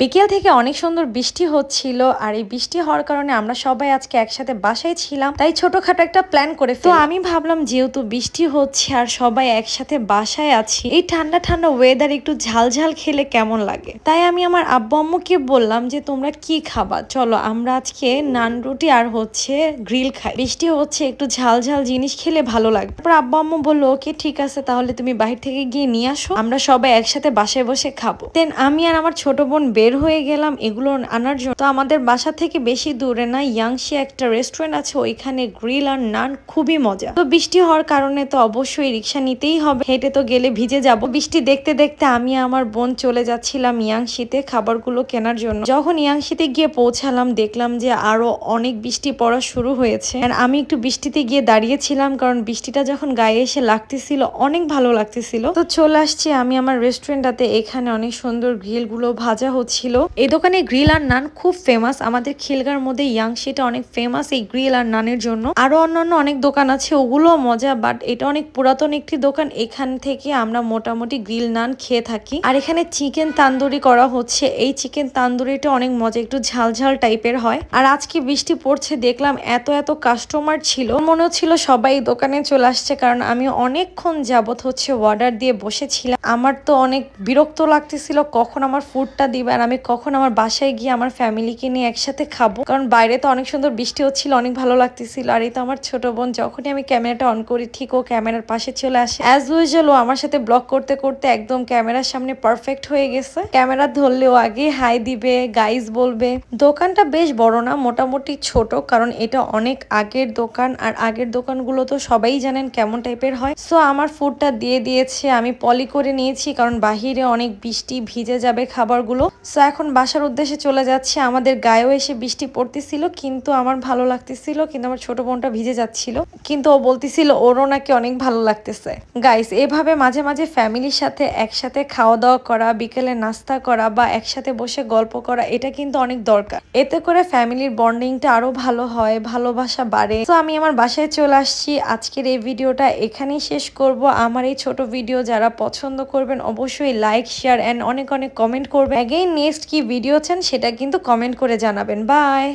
বিকেল থেকে অনেক সুন্দর বৃষ্টি হচ্ছিল আর এই বৃষ্টি হওয়ার কারণে আমরা সবাই আজকে একসাথে বাসায় ছিলাম। তাই ছোটখাটো একটা প্ল্যান করে তো আমি ভাবলাম যেহেতু বৃষ্টি হচ্ছে আর সবাই একসাথে বাসায় আছি এই ঠান্ডা ঠান্ডা ওয়েদার একটু ঝাল ঝাল খেলে কেমন লাগে? তাই আমি আমার আব্বু আম্মুকে বললাম যে তোমরা কি খাবা? চলো আমরা আজকে নান রুটি আর হচ্ছে গ্রিল খাই। বৃষ্টি হচ্ছে একটু ঝাল ঝাল জিনিস খেলে ভালো লাগবে। তারপর আব্বু আম্মু বলল ওকে ঠিক আছে তাহলে তুমি বাহির থেকে গিয়ে নিয়ে আসো। আমরা সবাই একসাথে বাসায় বসে খাব। দেন আমি আর আমার ছোট বোন বের হয়ে গেলাম এগুলো আনার জন্য। তো আমাদের বাসা থেকে বেশি দূরে না ইয়াংশি একটা রেস্টুরেন্ট আছে, ওইখানে গ্রিল আর নান খুবই মজা। তো বৃষ্টি হওয়ার কারণে তো অবশ্যই রিক্সা নিতেই হবে। হেঁটে তো গেলে ভিজে যাব। বৃষ্টি দেখতে দেখতে আমি আমার বোন চলে যাচ্ছিলাম ইয়াংশিতে খাবারগুলো কেনার জন্য। যখন ইয়াংশিতে গিয়ে পৌঁছালাম, দেখলাম যে আরও অনেক বৃষ্টি পড়া শুরু হয়েছে। আর আমি একটু বৃষ্টিতে গিয়ে দাঁড়িয়েছিলাম, কারণ বৃষ্টিটা যখন গায়ে এসে লাগতেছিল, অনেক ভালো লাগতেছিল। তো চলে আসছি আমি আমার রেস্টুরেন্টটাতে এখানে অনেক সুন্দর গ্রিলগুলো ভাজা হচ্ছিল এই দোকানে গ্রিল আর নান খুব ফেমাস আমাদের খিলগার মধ্যে ইয়াং ইয়াংশিটা অনেক ফেমাস এই গ্রিল আর নানের জন্য। আরও অন্যান্য অনেক দোকান আছে ওগুলো মজা বাট এটা অনেক পুরাতন একটি দোকান। এখান থেকে আমরা মোটামুটি গ্রিল, নান খেয়ে থাকি। আর এখানে চিকেন তান্দুরি করা হচ্ছে। এই চিকেন তান্দুরিটা অনেক মজা, একটু ঝালঝাল ঝাল টাইপের হয়। আর আজকে বৃষ্টি পড়ছে, দেখলাম এত এত কাস্টমার ছিল। মনে হচ্ছিল সবাই দোকানে চলে আসছে, কারণ আমি অনেকক্ষণ যাবত হচ্ছে অর্ডার দিয়ে বসেছিলাম। আমার তো অনেক বিরক্ত লাগতেছিল, কখন আমার ফুডটা দিবে আমি কখন আমার বাসায় গিয়ে আমার ফ্যামিলিকে নিয়ে একসাথে খাব? কারণ বাইরে তো অনেক সুন্দর বৃষ্টি হচ্ছিল, অনেক ভালো লাগতেছিল। আর এই তো আমার ছোট বোন, যখনই আমি ক্যামেরাটা অন করি, ঠিক ও ক্যামেরার পাশে চলে আসে। অ্যাজ ইউজুয়াল ও আমার সাথে ব্লগ করতে করতে একদম ক্যামেরার সামনে পারফেক্ট হয়ে গেছে। ক্যামেরা ধরলেও আগে হাই দিবে গাইজ বলবে। দোকানটা বেশ বড় না, মোটামুটি ছোট, কারণ এটা অনেক আগের দোকান। আর আগের দোকানগুলো তো সবাই জানেন কেমন টাইপের হয়। সো আমার ফুডটা দিয়ে দিয়েছে, আমি পলি করে নিয়েছি, কারণ বাহিরে অনেক বৃষ্টি ভিজে যাবে খাবারগুলো। সো এখন বাসার উদ্দেশ্যে চলে যাচ্ছে। আমাদের গায়েও এসে বৃষ্টি পড়তেছিল, কিন্তু আমার ভালো লাগতেছিল, কিন্তু আমার ছোট বোনটা ভিজে যাচ্ছিল। কিন্তু ও বলতেছিল, ওরও নাকি অনেক ভালো লাগতেছে। গাইস এভাবে মাঝে মাঝে ফ্যামিলির সাথে একসাথে খাওয়া দাওয়া করা, বিকেলে নাস্তা করা বা একসাথে বসে গল্প করা, এটা কিন্তু অনেক দরকার। এতে করে ফ্যামিলির বন্ডিংটা আরও ভালো হয়, ভালোবাসা বাড়ে। তো আমি আমার বাসায় চলে আসছি। আজকের এই ভিডিওটা এখানেই শেষ করব। আমার এই ছোট ভিডিও যারা পছন্দ করবেন, অবশ্যই লাইক, শেয়ার অ্যান্ড অনেক অনেক কমেন্ট করবেন। অ্যাগেইন নেক্সট কি ভিডিও চান সেটা কিন্তু কমেন্ট করে জানাবেন। বাই